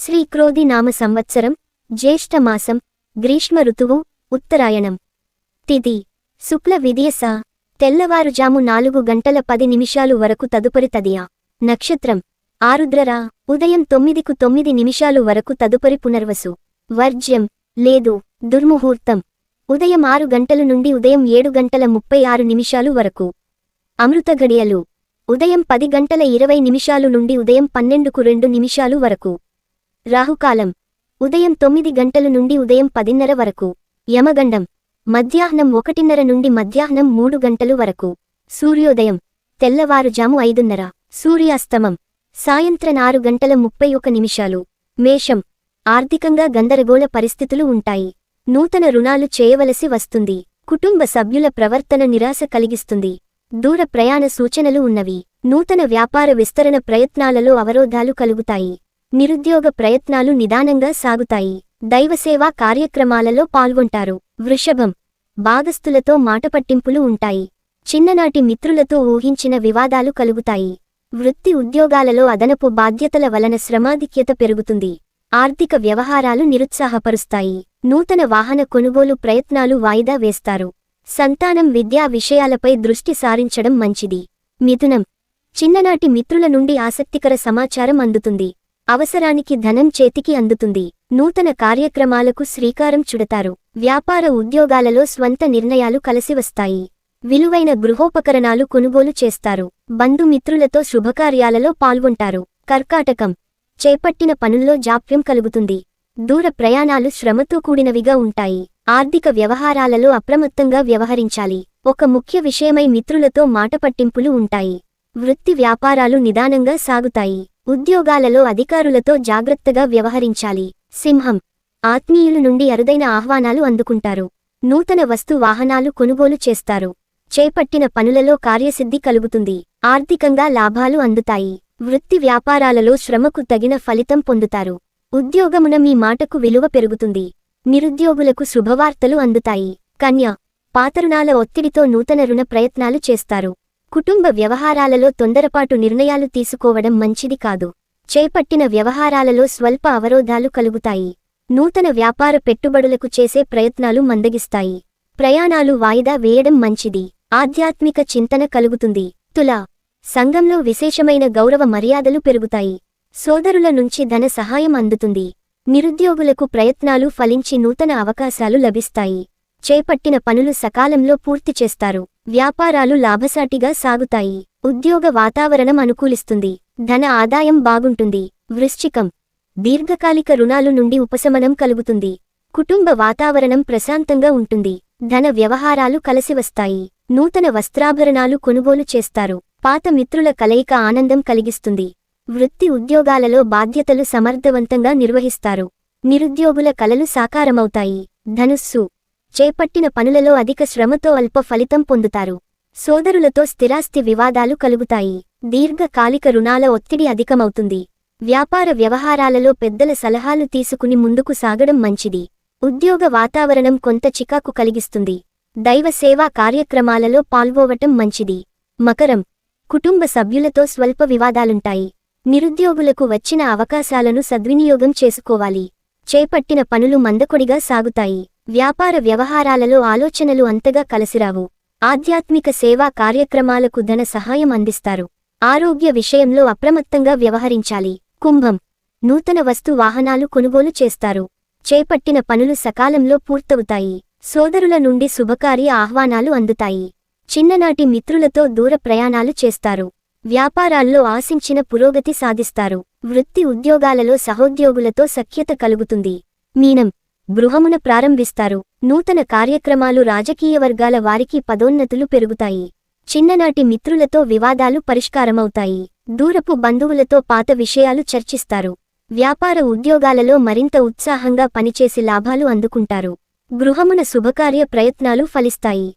శ్రీక్రోధి నామ సంవత్సరం జ్యేష్ఠమాసం గ్రీష్మ ఋతువు ఉత్తరాయణం. తిథి శుక్ల విదియస తెల్లవారుజాము నాలుగు గంటల పది నిమిషాలు వరకు తదుపరి తదియా. నక్షత్రం. ఆరుద్రరా. ఉదయం తొమ్మిదికు తొమ్మిది నిమిషాలు వరకు తదుపరి పునర్వసు. వర్జ్యం. లేదు. దుర్ముహూర్తం. ఉదయం ఆరు గంటలు నుండి ఉదయం ఏడు గంటల ముప్పై ఆరు నిమిషాలు వరకు. అమృత గడియలు ఉదయం పది గంటల ఇరవై నిమిషాలు నుండి ఉదయం పన్నెండుకు రెండు నిమిషాలు వరకు. రాహుకాలం. ఉదయం తొమ్మిది గంటలు నుండి ఉదయం పదిన్నర వరకు. యమగండం. మధ్యాహ్నం ఒకటిన్నర నుండి మధ్యాహ్నం మూడు గంటలు వరకు. సూర్యోదయం. తెల్లవారుజాము ఐదున్నర. సూర్యాస్తమం. సాయంత్రం ఆరు గంటల ముప్పై ఒక నిమిషాలు. మేషం. ఆర్థికంగా గందరగోళ పరిస్థితులు ఉంటాయి. నూతన రుణాలు చేయవలసి వస్తుంది. కుటుంబ సభ్యుల ప్రవర్తన నిరాశ కలిగిస్తుంది. దూర ప్రయాణ సూచనలు ఉన్నవి. నూతన వ్యాపార విస్తరణ ప్రయత్నాలలో అవరోధాలు కలుగుతాయి. నిరుద్యోగ ప్రయత్నాలు నిదానంగా సాగుతాయి. దైవసేవా కార్యక్రమాలలో పాల్గొంటారు. వృషభం. భాగస్థులతో మాటపట్టింపులు ఉంటాయి. చిన్ననాటి మిత్రులతో ఊహించిన వివాదాలు కలుగుతాయి. వృత్తి ఉద్యోగాలలో అదనపు బాధ్యతల వలన శ్రమాధిక్యత పెరుగుతుంది. ఆర్థిక వ్యవహారాలు నిరుత్సాహపరుస్తాయి. నూతన వాహన కొనుగోలు ప్రయత్నాలు వాయిదా వేస్తారు. సంతానం విద్యా విషయాలపై దృష్టి సారించడం మంచిది. మిథునం. చిన్ననాటి మిత్రుల నుండి ఆసక్తికర సమాచారం అందుతుంది. అవసరానికి ధనం చేతికి అందుతుంది. నూతన కార్యక్రమాలకు శ్రీకారం చుడతారు. వ్యాపార ఉద్యోగాలలో స్వంత నిర్ణయాలు కలిసివస్తాయి. విలువైన గృహోపకరణాలు కొనుగోలు చేస్తారు. బంధుమిత్రులతో శుభకార్యాలలో పాల్గొంటారు. కర్కాటకం చేపట్టిన పనుల్లో జాప్యం కలుగుతుంది. దూర ప్రయాణాలు శ్రమతో కూడినవిగా ఉంటాయి. ఆర్థిక వ్యవహారాలలో అప్రమత్తంగా వ్యవహరించాలి. ఒక ముఖ్య విషయమై మిత్రులతో మాటపట్టింపులు ఉంటాయి. వృత్తి వ్యాపారాలు నిదానంగా సాగుతాయి. ఉద్యోగాలలో అధికారులతో జాగ్రత్తగా వ్యవహరించాలి. సింహం. ఆత్మీయుల నుండి అరుదైన ఆహ్వానాలు అందుకుంటారు. నూతన వస్తు వాహనాలు కొనుగోలు చేస్తారు. చేపట్టిన పనులలో కార్యసిద్ధి కలుగుతుంది. ఆర్థికంగా లాభాలు అందుతాయి. వృత్తి వ్యాపారాలలో శ్రమకు తగిన ఫలితం పొందుతారు. ఉద్యోగమున మీ మాటకు విలువ పెరుగుతుంది. నిరుద్యోగులకు శుభవార్తలు అందుతాయి. కన్య. పాతరుణాల ఒత్తిడితో నూతన రుణ ప్రయత్నాలు చేస్తారు. కుటుంబ వ్యవహారాలలో తొందరపాటు నిర్ణయాలు తీసుకోవడం మంచిది కాదు. చేపట్టిన వ్యవహారాలలో స్వల్ప అవరోధాలు కలుగుతాయి. నూతన వ్యాపార పెట్టుబడులకు చేసే ప్రయత్నాలు మందగిస్తాయి. ప్రయాణాలు వాయిదా వేయడం మంచిది. ఆధ్యాత్మిక చింతన కలుగుతుంది. తుల సంఘంలో విశేషమైన గౌరవ మర్యాదలు పెరుగుతాయి. సోదరుల నుంచి ధన సహాయం అందుతుంది. నిరుద్యోగులకు ప్రయత్నాలు ఫలించి నూతన అవకాశాలు లభిస్తాయి. చేపట్టిన పనులు సకాలంలో పూర్తి చేస్తారు. వ్యాపారాలు లాభసాటిగా సాగుతాయి. ఉద్యోగ వాతావరణం అనుకూలిస్తుంది. ధన ఆదాయం బాగుంటుంది. వృశ్చికం. దీర్ఘకాలిక రుణాలు నుండి ఉపశమనం కలుగుతుంది. కుటుంబ వాతావరణం ప్రశాంతంగా ఉంటుంది. ధన వ్యవహారాలు కలసివస్తాయి. నూతన వస్త్రాభరణాలు కొనుగోలు చేస్తారు. పాత మిత్రుల కలయిక ఆనందం కలిగిస్తుంది. వృత్తి ఉద్యోగాలలో బాధ్యతలు సమర్థవంతంగా నిర్వహిస్తారు. నిరుద్యోగుల కలలు సాకారమవుతాయి. ధనుస్సు. చేపట్టిన పనులలో అధిక శ్రమతో అల్ప ఫలితం పొందుతారు. సోదరులతో స్థిరాస్తి వివాదాలు కలుగుతాయి. దీర్ఘకాలిక రుణాల ఒత్తిడి అధికమవుతుంది. వ్యాపార వ్యవహారాలలో పెద్దల సలహాలు తీసుకుని ముందుకు సాగడం మంచిది. ఉద్యోగ వాతావరణం కొంత చికాకు కలిగిస్తుంది. దైవ సేవా కార్యక్రమాలలో పాల్గొవటం మంచిది. మకరం. కుటుంబ సభ్యులతో స్వల్ప వివాదాలుంటాయి. నిరుద్యోగులకు వచ్చిన అవకాశాలను సద్వినియోగం చేసుకోవాలి. చేపట్టిన పనులు మందకొడిగా సాగుతాయి. వ్యాపార వ్యవహారాలలో ఆలోచనలు అంతగా కలసిరావు. ఆధ్యాత్మిక సేవా కార్యక్రమాలకు ధన సహాయం అందిస్తారు. ఆరోగ్య విషయంలో అప్రమత్తంగా వ్యవహరించాలి. కుంభం. నూతన వస్తు వాహనాలు కొనుగోలు చేస్తారు. చేపట్టిన పనులు సకాలంలో పూర్తవుతాయి. సోదరుల నుండి శుభకార్య ఆహ్వానాలు అందుతాయి. చిన్ననాటి మిత్రులతో దూర ప్రయాణాలు చేస్తారు. వ్యాపారాల్లో ఆశించిన పురోగతి సాధిస్తారు. వృత్తి ఉద్యోగాలలో సహోద్యోగులతో సఖ్యత కలుగుతుంది. మీనం. గృహమున ప్రారంభిస్తారు. నూతన కార్యక్రమాలు రాజకీయ వర్గాల వారికి పదోన్నతులు పెరుగుతాయి. చిన్ననాటి మిత్రులతో వివాదాలు పరిష్కారమవుతాయి. దూరపు బంధువులతో పాత విషయాలు చర్చిస్తారు. వ్యాపార ఉద్యోగాలలో మరింత ఉత్సాహంగా పనిచేసి లాభాలు అందుకుంటారు. గృహమున శుభకార్య ప్రయత్నాలు ఫలిస్తాయి.